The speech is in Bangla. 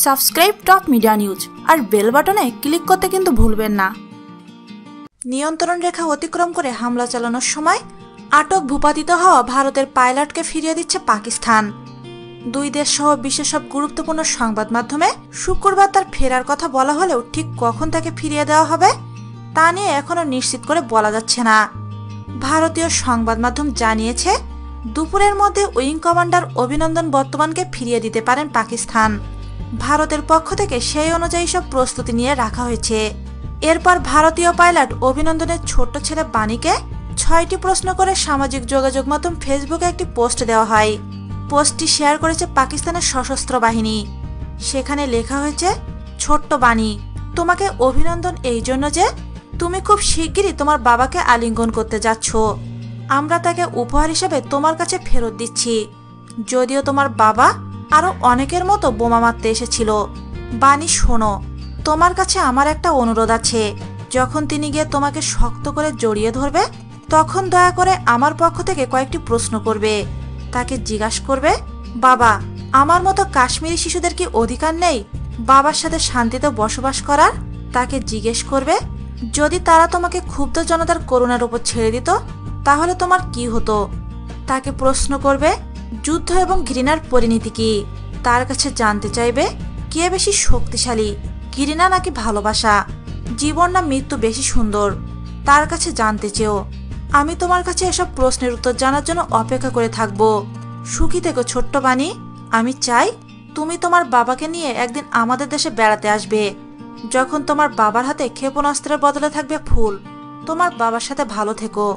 সাবস্ক্রাইব টপ মিডিয়া নিউজ আর বেল বাটনে ক্লিক করতে কিন্তু ভুলবেন না। নিয়ন্ত্রণ রেখা অতিক্রম করে হামলা চালানোর সময় আটক ভূপাতিত হওয়া ভারতের পাইলটকে ফিরিয়ে দিচ্ছে পাকিস্তান। দুই দেশ সহ বিশ্বের সব গুরুত্বপূর্ণ সংবাদ মাধ্যমে শুক্রবার তার ফেরার কথা বলা হলেও ঠিক কখন তাকে ফিরিয়ে দেওয়া হবে, তা নিয়ে এখনও নিশ্চিত করে বলা যাচ্ছে না। ভারতীয় সংবাদ মাধ্যম জানিয়েছে, দুপুরের মধ্যে উইং কমান্ডার অভিনন্দন বর্তমানকে ফিরিয়ে দিতে পারেন পাকিস্তান। ভারতের পক্ষ থেকে সেই অনুযায়ী সব প্রস্তুতি নিয়ে রাখা হয়েছে। এরপর ভারতীয় পাইলট অভিনন্দনের ছোট্ট ছেলে বাণীকে ছয়টি প্রশ্ন করে সামাজিক যোগাযোগ মাধ্যম ফেসবুকে একটি পোস্ট দেওয়া হয়। পোস্টটি শেয়ার করেছে পাকিস্তানের সশস্ত্র বাহিনী। সেখানে লেখা হয়েছে, ছোট্ট বাণী, তোমাকে অভিনন্দন এই জন্য যে তুমি খুব শিগগিরই তোমার বাবাকে আলিঙ্গন করতে যাচ্ছ। আমরা তাকে উপহার হিসেবে তোমার কাছে ফেরত দিচ্ছি। যদিও তোমার বাবা আরও অনেকের মতো বোমা মারতে এসেছিল। বাণী, শোনো, তোমার কাছে আমার একটা অনুরোধ আছে। যখন তিনি গিয়ে তোমাকে শক্ত করে জড়িয়ে ধরবে, তখন দয়া করে আমার পক্ষ থেকে কয়েকটি প্রশ্ন করবে। তাকে জিজ্ঞাসা করবে, বাবা, আমার মতো কাশ্মীরি শিশুদের কি অধিকার নেই বাবার সাথে শান্তিতে বসবাস করার? তাকে জিজ্ঞেস করবে, যদি তারা তোমাকে ক্ষুব্ধ জনতার করুণার উপর ছেড়ে দিত, তাহলে তোমার কি হতো? তাকে প্রশ্ন করবে যুদ্ধ এবং ঘৃণার পরিণতি কি? তার কাছে জানতে চাইবে, কে বেশি শক্তিশালী? ঘৃণা নাকি ভালোবাসা? জীবন না মৃত্যু বেশি সুন্দর? তার কাছে জানতে চেও আমি তোমার কাছে এসব প্রশ্নের উত্তর জানার জন্য অপেক্ষা করে থাকব। সুখী থেকো, ছোট্ট বাণী। আমি চাই তুমি তোমার বাবাকে নিয়ে একদিন আমাদের দেশে বেড়াতে আসবে। যখন তোমার বাবার হাতে ক্ষেপণাস্ত্রের বদলে থাকবে ফুল, তোমার বাবার সাথে ভালো থেকো।